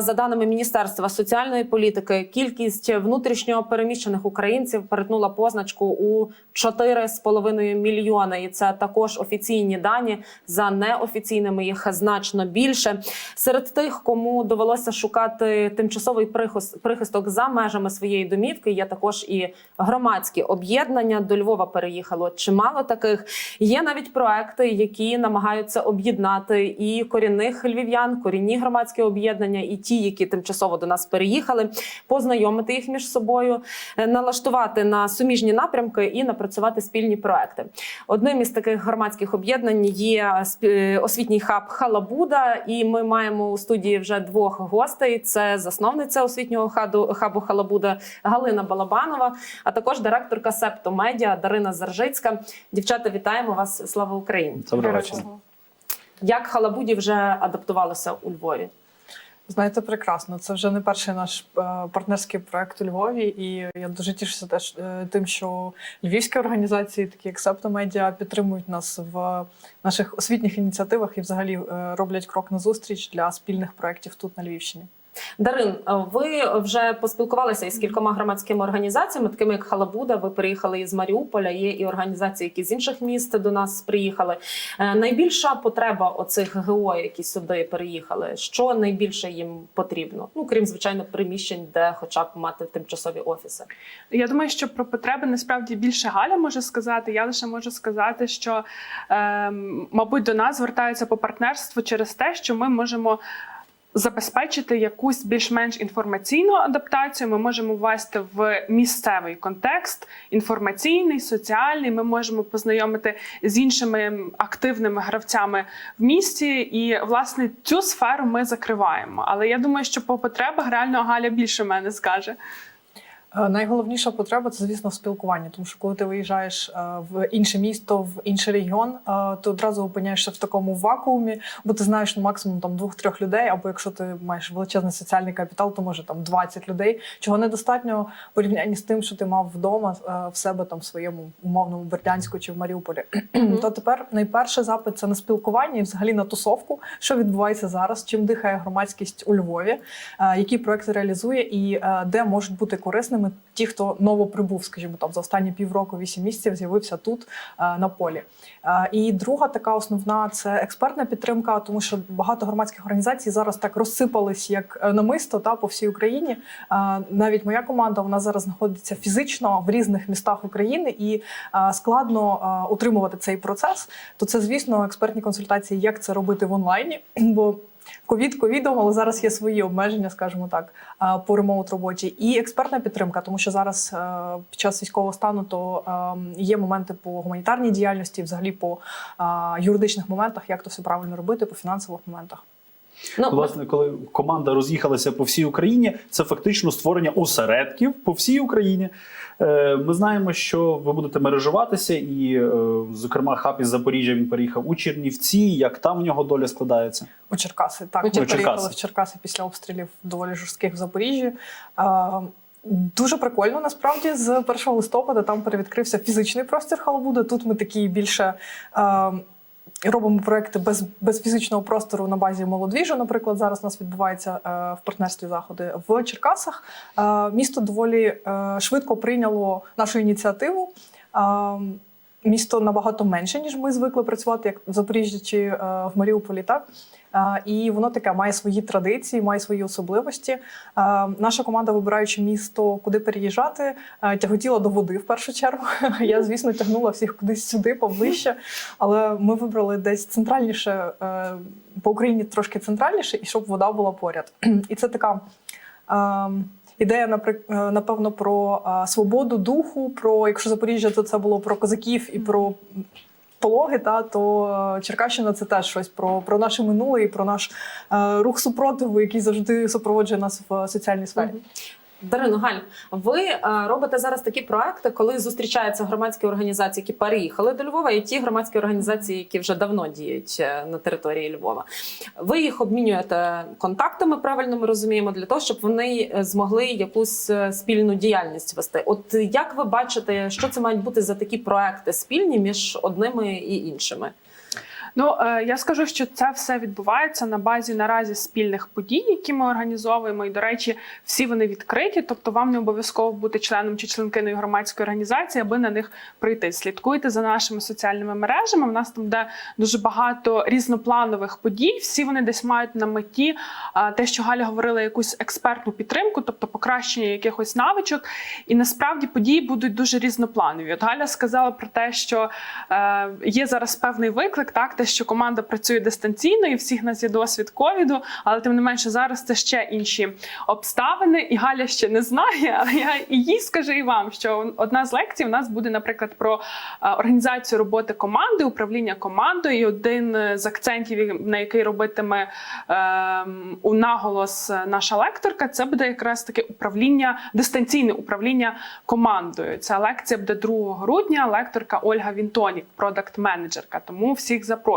За даними Міністерства соціальної політики, кількість внутрішньо переміщених українців перетнула позначку у 4,5 мільйони. І це також офіційні дані. За неофіційними їх значно більше. Серед тих, кому довелося шукати тимчасовий прихис- прихисток за межами своєї домівки, є також і громадські об'єднання. До Львова переїхало чимало таких. Є навіть проекти, які намагаються об'єднати і корінних львів'ян, корінні громадські об'єднання, і ті, які тимчасово до нас переїхали, познайомити їх між собою, е, налаштувати на суміжні напрямки і напрацювати спільні проекти. Одним із таких громадських об'єднань є сп- е, освітній хаб Халабуда, і ми маємо у студії вже двох гостей: це засновниця освітнього хаду хабу Халабуда Галина Балабанова, а також директорка Септо Медіа Дарина Заржицька. Дівчата, вітаємо вас! Слава Україні! Добрий вечір. Як Халабуді вже адаптувалося у Львові? Знаєте, прекрасно. Це вже не перший наш е, партнерський проект у Львові, і я дуже тішуся теж е, тим, що львівські організації, такі як Септомедіа, підтримують нас в наших освітніх ініціативах і взагалі е, роблять крок назустріч для спільних проєктів тут на Львівщині. Дарин, ви вже поспілкувалися із кількома громадськими організаціями, такими як Халабуда. Ви приїхали із Маріуполя. Є і організації, які з інших міст до нас приїхали. Е, Найбільша потреба оцих ГО, які сюди переїхали, що найбільше їм потрібно? Ну крім звичайно приміщень, де хоча б мати тимчасові офіси. Я думаю, що про потреби насправді більше Галя може сказати. Я лише можу сказати, що ем, мабуть до нас звертаються по партнерству через те, що ми можемо. Забезпечити якусь більш-менш інформаційну адаптацію, ми можемо ввести в місцевий контекст, інформаційний, соціальний. Ми можемо познайомити з іншими активними гравцями в місті, і власне цю сферу ми закриваємо. Але я думаю, що по потребах реально Галя більше мене скаже. Е, Найголовніша потреба це, звісно, в спілкуванні, тому що коли ти виїжджаєш е, в інше місто, в інший регіон, е, ти одразу опиняєшся в такому вакуумі, бо ти знаєш ну, максимум там двох-трьох людей. Або якщо ти маєш величезний соціальний капітал, то може там 20 людей, чого недостатньо порівнянні з тим, що ти мав вдома в себе там в своєму умовному Бердянську чи в Маріуполі. То тепер найперший запит це на спілкування і взагалі на тусовку, що відбувається зараз, чим дихає громадськість у Львові, які проекти реалізує і де можуть бути корисними ті, хто ново прибув, скажімо там за останні півроку, вісім місяців з'явився тут е, на полі. Е, І друга така основна це експертна підтримка, тому що багато громадських організацій зараз так розсипались як е, намисто та по всій Україні. Навіть моя команда вона зараз знаходиться фізично в різних містах України і складно утримувати цей процес. То це, звісно, експертні консультації, як це робити в онлайні, бо. Ковід ковідом, але зараз є свої обмеження, скажімо так, е, по ремоут роботі, і експертна підтримка, тому що зараз е, під час військового стану то е, є моменти по гуманітарній діяльності, взагалі по е, юридичних моментах, як то все правильно робити, по фінансових моментах. Ну Власне, коли команда роз'їхалася по всій Україні, це фактично створення осередків по всій Україні. Е, Ми знаємо, що ви будете мережуватися, і, е, зокрема, хаб із Запоріжжя він переїхав у Чернівці. Як там в нього доля складається? У Черкаси так У ми Черкаси. переїхали в Черкаси після обстрілів доволі жорстких в Запоріжжі. Е, Дуже прикольно насправді з 1 листопада там перевідкрився фізичний простір Халабуда. Тут ми такі більше. Е, Робимо проекти без, без фізичного простору на базі молодвіжу. Наприклад, зараз у нас відбувається е, в партнерстві заходи в Черкасах. Е, місто доволі е, швидко прийняло нашу ініціативу. Місто набагато менше, ніж ми звикли працювати, як в Запоріжжі чи е, в Маріуполі. Так Е, і воно таке має свої традиції, має свої особливості. Е, наша команда, вибираючи місто, куди переїжджати, тяготіла до води в першу чергу. Я, звісно, тягнула всіх кудись сюди, поближче. Але ми вибрали десь центральніше по Україні трошки центральніше, і щоб вода була поряд. І це така. Ідея, е, напевно, про е, свободу духу, про якщо Запоріжжя, то це було про козаків і про пологи, та то е, Черкащина це теж щось про, про наше минуле і про наш рух супротиву, який завжди супроводжує нас в соціальній сфері. Дарино Галь, ви е, робите зараз такі проекти, коли зустрічаються громадські організації, які переїхали до Львова, і ті громадські організації, які вже давно діють е, на території Львова. Ви їх обмінюєте контактами, правильно ми розуміємо, для того, щоб вони е, змогли якусь спільну діяльність вести. От як ви бачите, що це мають бути за такі проекти спільні між одними і іншими? Ну е, я скажу, що це все відбувається на базі наразі спільних подій, які ми організовуємо. І до речі, всі вони відкриті. Тобто, вам не обов'язково бути членом чи членкиною громадської організації, аби на них прийти. Слідкуйте за нашими соціальними мережами. У нас там буде дуже багато різнопланових подій. Всі вони десь мають на меті а, те, що Галя говорила, якусь експертну підтримку, тобто покращення якихось навичок. І насправді події будуть дуже різнопланові. От Галя сказала про те, що е, є зараз певний виклик, так що команда працює дистанційно, і всіх нас є досвід ковіду, але тим не менше зараз це ще інші обставини. І Галя ще не знає, але я і їй скажу і вам, що одна з лекцій у нас буде, наприклад, про е, організацію роботи команди, управління командою. І один е, з акцентів, на який робитиме е, у наголос наша лекторка, це буде якраз таке управління, дистанційне управління командою. Ця лекція буде 2 грудня. Лекторка Ольга Вінтонік, продакт-менеджерка. Тому всіх запрошую.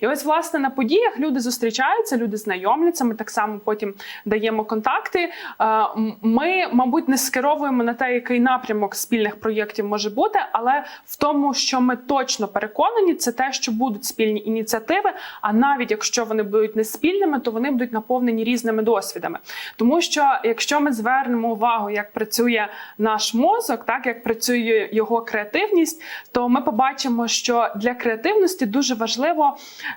І ось власне на подіях люди зустрічаються, люди знайомляться. Ми так само потім даємо контакти. Е, Ми, мабуть, не скеровуємо на те, який напрямок спільних проєктів може бути, але в тому, що ми точно переконані, це те, що будуть спільні ініціативи. А навіть якщо вони будуть не спільними, то вони будуть наповнені різними досвідами. Тому що якщо ми звернемо увагу, як працює наш мозок, так як працює його креативність, то ми побачимо, що для креативності дуже важливо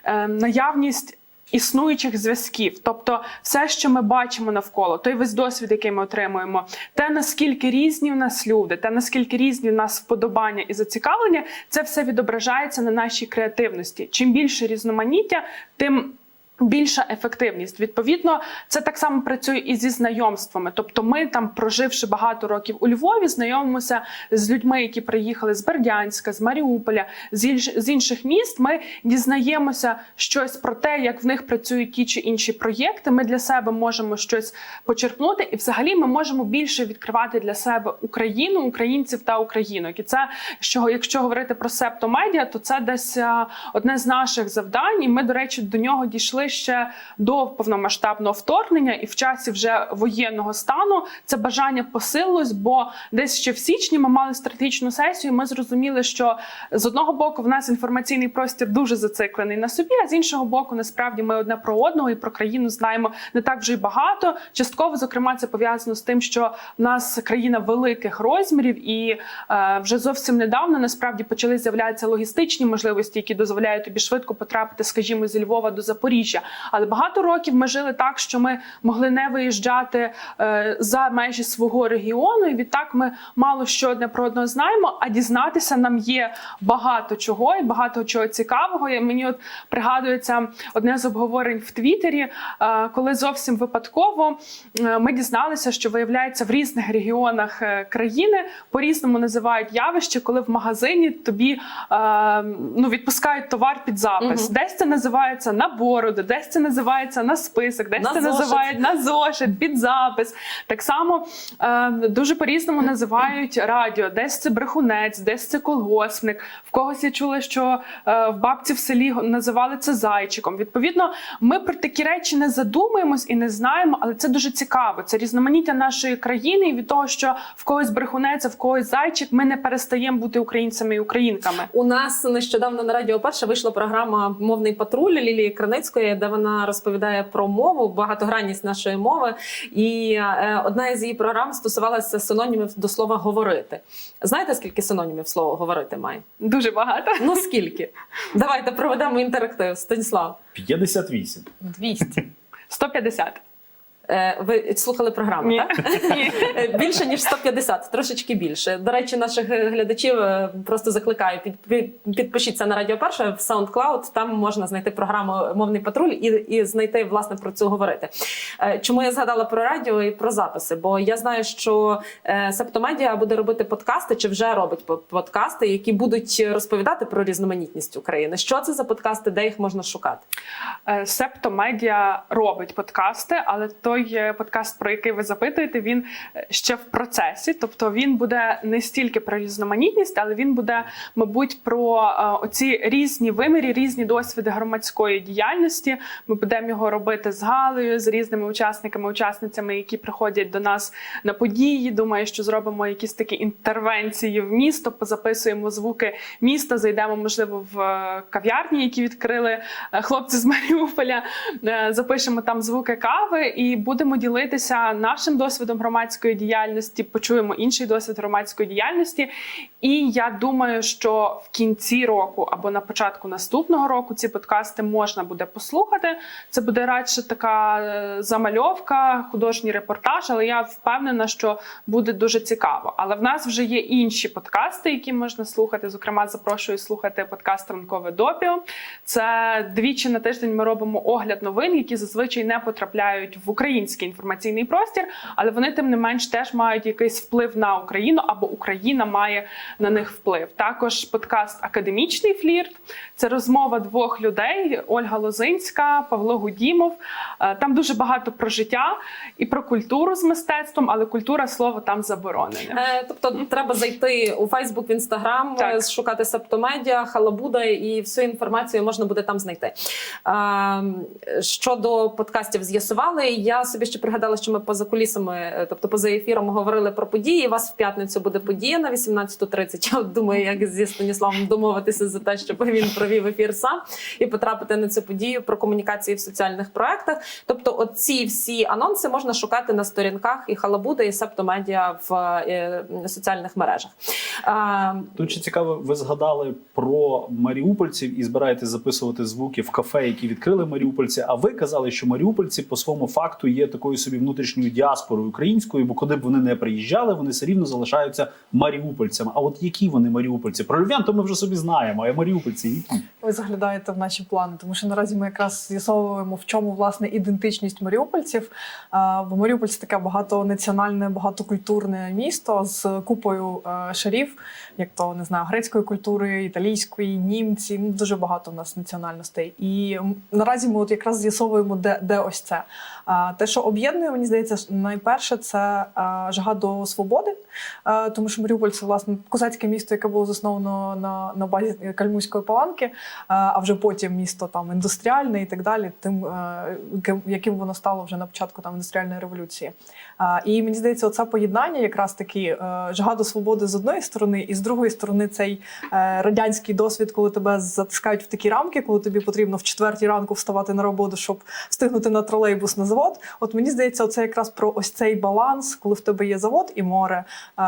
е, наявність. Існуючих зв'язків, тобто все, що ми бачимо навколо, той весь досвід, який ми отримуємо, те наскільки різні в нас люди, те наскільки різні в нас вподобання і зацікавлення, це все відображається на нашій креативності. Чим більше різноманіття, тим Більша ефективність. Відповідно, це так само працює і зі знайомствами. Тобто, ми там, проживши багато років у Львові, знайомимося з людьми, які приїхали з Бердянська, з Маріуполя, з інш- з інших міст. Ми дізнаємося щось про те, як в них працюють ті чи інші проєкти. Ми для себе можемо щось почерпнути, і взагалі ми можемо більше відкривати для себе Україну, українців та українок. І це що, якщо говорити про септомедіа, то це десь одне з наших завдань. І ми, до речі, до нього дійшли ще до повномасштабного вторгнення, і в часі вже воєнного стану це бажання посилилось, бо десь ще в січні ми мали стратегічну сесію. Ми зрозуміли, що з одного боку в нас інформаційний простір дуже зациклений на собі, а з іншого боку, насправді ми одне про одного і про країну знаємо не так вже й багато. Частково, зокрема, це пов'язано з тим, що в нас країна великих розмірів, і е, вже зовсім недавно насправді почали з'являтися логістичні можливості, які дозволяють тобі швидко потрапити, скажімо, зі Львова до Запоріжжя. Але багато років ми жили так, що ми могли не виїжджати е, за межі свого регіону, і відтак ми мало що одне про одного знаємо, а дізнатися нам є багато чого і багато чого цікавого. І мені от пригадується одне з обговорень в Твіттері, е, коли зовсім випадково е, ми дізналися, що виявляється в різних регіонах країни по-різному називають явище, коли в магазині тобі е, ну, відпускають товар під запис. Мгм. Десь це називається на бороду, десь це називається на список, десь На це зошит. називають на зошит, під запис. Так само е, дуже по-різному називають радіо. Десь це брехунець, десь це колгоспник. В когось я чула, що е, в бабці в селі називали це зайчиком. Відповідно, ми про такі речі не задумуємось і не знаємо, але це дуже цікаво. Це різноманіття нашої країни, і від того, що в когось брехунець, а в когось зайчик, ми не перестаємо бути українцями і українками. У нас нещодавно на радіо перше вийшла програма Мовний патруль Лілії Де вона розповідає про мову, багатогранність нашої мови. І е, одна із її програм стосувалася синонімів до слова говорити. Знаєте, скільки синонімів слово говорити має? Дуже багато. Ну скільки? Давайте проведемо інтерактив. Станіслав, 58. 200. 150. Е, ви слухали програму, Ні. так? Ні. Більше ніж 150, трошечки більше. До речі, наших е, глядачів е, просто закликаю під, під, підпишіться на радіо перше в SoundCloud. Там можна знайти програму Мовний патруль і, і знайти власне про це говорити. Чому я згадала про радіо і про записи? Бо я знаю, що Септомедіа буде робити подкасти, чи вже робить подкасти, які будуть розповідати про різноманітність України. Що це за подкасти, де їх можна шукати? Септомедіа робить подкасти, але то той е, подкаст, про який ви запитуєте, він е, ще в процесі. Тобто він буде не стільки про різноманітність, але він буде, мабуть, про е, оці різні вимірі, різні досвіди громадської діяльності. Ми будемо його робити з Галею, з різними учасниками, учасницями, які приходять до нас на події. Думаю, що зробимо якісь такі інтервенції в місто, позаписуємо звуки міста, зайдемо, можливо, в кав'ярні, які відкрили хлопці з Маріуполя. Запишемо там звуки кави і будемо ділитися нашим досвідом громадської діяльності. Почуємо інший досвід громадської діяльності. І я думаю, що в кінці року або на початку наступного року ці подкасти можна буде послухати. Це буде радше така е, замальовка, художній репортаж, але я впевнена, що буде дуже цікаво. Але в нас вже є інші подкасти, які можна слухати. Зокрема, запрошую слухати подкаст Ранкове допіо. Це двічі на тиждень ми робимо огляд новин, які зазвичай не потрапляють в український інформаційний простір, але вони тим не менш теж мають якийсь вплив на Україну або Україна має на них вплив. Також подкаст Академічний флірт. Це розмова двох людей: Ольга Лозинська, Павло Гудімов. Е, Там дуже багато про життя і про культуру з мистецтвом, але культура слово там заборонене. Е, Тобто треба зайти у Фейсбук, в Інстаграм, е, шукати Септомедіа, Халабуда, і всю інформацію можна буде там знайти. Е, Щодо подкастів з'ясували, я собі ще пригадала, що ми поза кулісами, е, тобто поза ефіром, говорили про події. У вас в п'ятницю буде подія на 18.30. Я думаю, як зі Станіславом домовитися за те, щоб він провів ефір сам і потрапити на цю подію про комунікації в соціальних проектах. Тобто, оці всі анонси можна шукати на сторінках і Халабуда, і Септомедіа в е, соціальних мережах. Тут ще цікаво, ви згадали про маріупольців і збираєтесь записувати звуки в кафе, які відкрили маріупольці. А ви казали, що маріупольці по своєму факту є такою собі внутрішньою діаспорою українською, бо куди б вони не приїжджали, вони все рівно залишаються маріупольцями. А от які вони маріупольці? Про львів'ян то ми вже собі знаємо. А маріупольці які? Ви заглядаєте в наші плани, тому що наразі ми якраз з'ясовуємо, в чому власне ідентичність маріупольців. Бо Маріуполь це таке багатонаціональне, багатокультурне місто з купою е, шарів, як то не знаю, грецької культури, італійської, німці. Ну дуже багато в нас національностей. І наразі ми от якраз з'ясовуємо, де, де ось це. Те, що об'єднує, мені здається, найперше це жага до свободи, тому що Маріуполь це власне козацьке місто, яке було засновано на, на базі Кальмуської паланки, а вже потім місто там індустріальне і так далі, тим яким- воно стало вже на початку там індустріальної революції. І мені здається, оце поєднання, якраз таки жага до свободи з одної сторони, і з другої сторони, цей е, радянський досвід, коли тебе затискають в такі рамки, коли тобі потрібно в четвертій ранку вставати на роботу, щоб встигнути на тролейбус на завод. От мені здається, це якраз про ось цей баланс, коли в тебе є завод і море, е,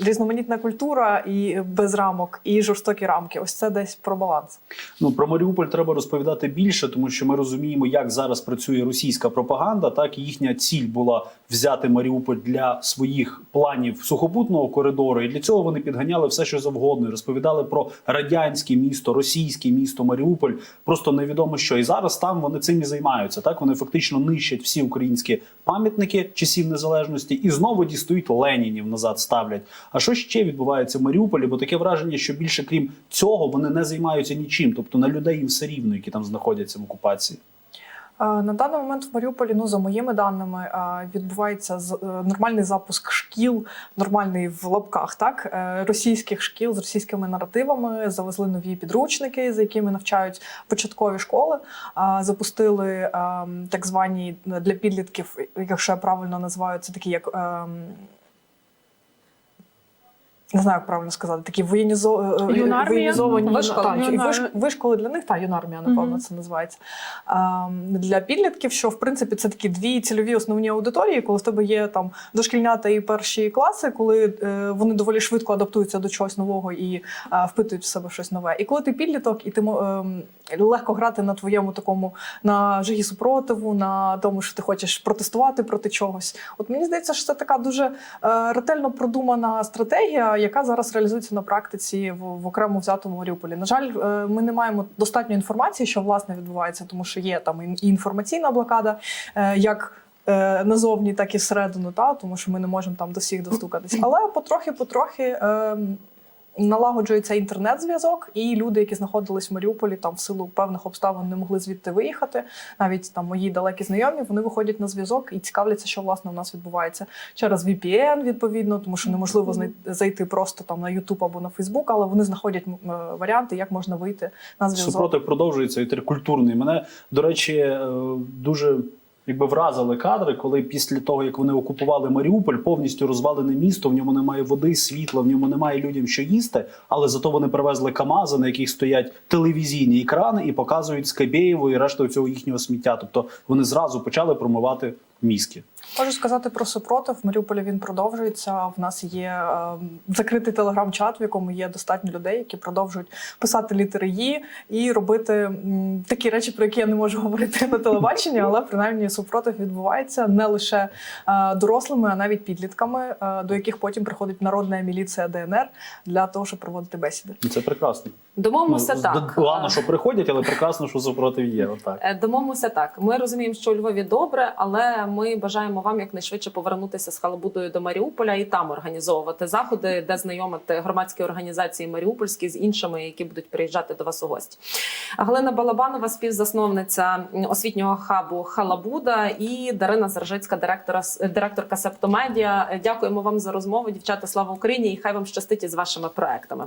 різноманітна культура і без рамок, і жорстокі рамки. Ось це десь про баланс. Ну про Маріуполь треба розповідати більше, тому що ми розуміємо, як зараз працює російська пропаганда. Так їхня ціль була взяти Маріуполь для своїх планів сухопутного коридору. І для цього вони підганяли все, що завгодно. і Розповідали про радянське місто, російське місто Маріуполь. Просто невідомо що. І зараз там вони цим і займаються. Так вони фактично нищать всі українські пам'ятники часів незалежності і знову дістають Ленінів назад ставлять. А що ще відбувається в Маріуполі? Бо таке враження, що більше крім цього вони не займаються нічим, тобто на людей їм все рівно, які там знаходяться в окупації. На даний момент в Маріуполі, ну за моїми даними, відбувається е, нормальний запуск шкіл, нормальний в лапках, так е, російських шкіл з російськими наративами. Завезли нові підручники, за якими навчають початкові школи. Запустили е, так звані для підлітків, якщо я правильно називаю, це такі як. Е, Не знаю, як правильно сказати, такі воєнізо... е, Юнармія? воєнізовані Вишколи. та, і Юнар- виш- вишколи для них, та юнармія, напевно, це називається. Ем, Для підлітків, що в принципі це такі дві цільові основні аудиторії, коли в тебе є там дошкільнята і перші класи, коли е, вони доволі швидко адаптуються до чогось нового і е, впитують в себе щось нове. І коли ти підліток, і ти ем, легко грати на твоєму такому на жагі супротиву, на тому, що ти хочеш протестувати проти чогось. От мені здається, що це така дуже е, ретельно продумана стратегія, яка зараз реалізується на практиці в, в окремо взятому Маріуполі. На жаль, е, ми не маємо достатньо інформації, що власне відбувається, тому що є там і інформаційна блокада, е, як е, назовні, так і всередину, та тому що ми не можемо там до всіх достукатись. Але потрохи, потрохи. Е, налагоджується інтернет-зв'язок, і люди, які знаходились в Маріуполі, там в силу певних обставин не могли звідти виїхати. Навіть там мої далекі знайомі, вони виходять на зв'язок і цікавляться, що власне у нас відбувається через VPN, відповідно, тому що неможливо зайти просто там на YouTube або на Facebook, але вони знаходять е, варіанти, як можна вийти на зв'язок. Супротив продовжується інтеркультурний. Мене, до речі, е, дуже якби вразили кадри, коли після того, як вони окупували Маріуполь, повністю розвалене місто, в ньому немає води, світла, в ньому немає людям що їсти, але зато вони привезли КАМАЗи, на яких стоять телевізійні екрани і показують Скабєєву і решту цього їхнього сміття. Тобто вони зразу почали промивати мізки. Можу сказати про супротив. В Маріуполі він продовжується. В нас є е, закритий телеграм-чат, в якому є достатньо людей, які продовжують писати літери «Ї» і робити м, такі речі, про які я не можу говорити на телебаченні, але принаймні супротив відбувається не лише е, дорослими, а навіть підлітками, е, до яких потім приходить народна міліція ДНР для того, щоб проводити бесіди. Це прекрасно. Домовимося Ну, так. Погано, що приходять, але прекрасно, що супротив є. Отак. Е, Домовимося так. Ми розуміємо, що у Львові добре, але ми бажаємо вам якнайшвидше повернутися з Халабудою до Маріуполя і там організовувати заходи, де знайомити громадські організації Маріупольські з іншими, які будуть приїжджати до вас у гості. Галина Балабанова, співзасновниця освітнього хабу Халабуда, і Дарина Заржицька, директора директорка Септомедіа. Дякуємо вам за розмову. Дівчата, слава Україні! І хай вам щастить із вашими проектами.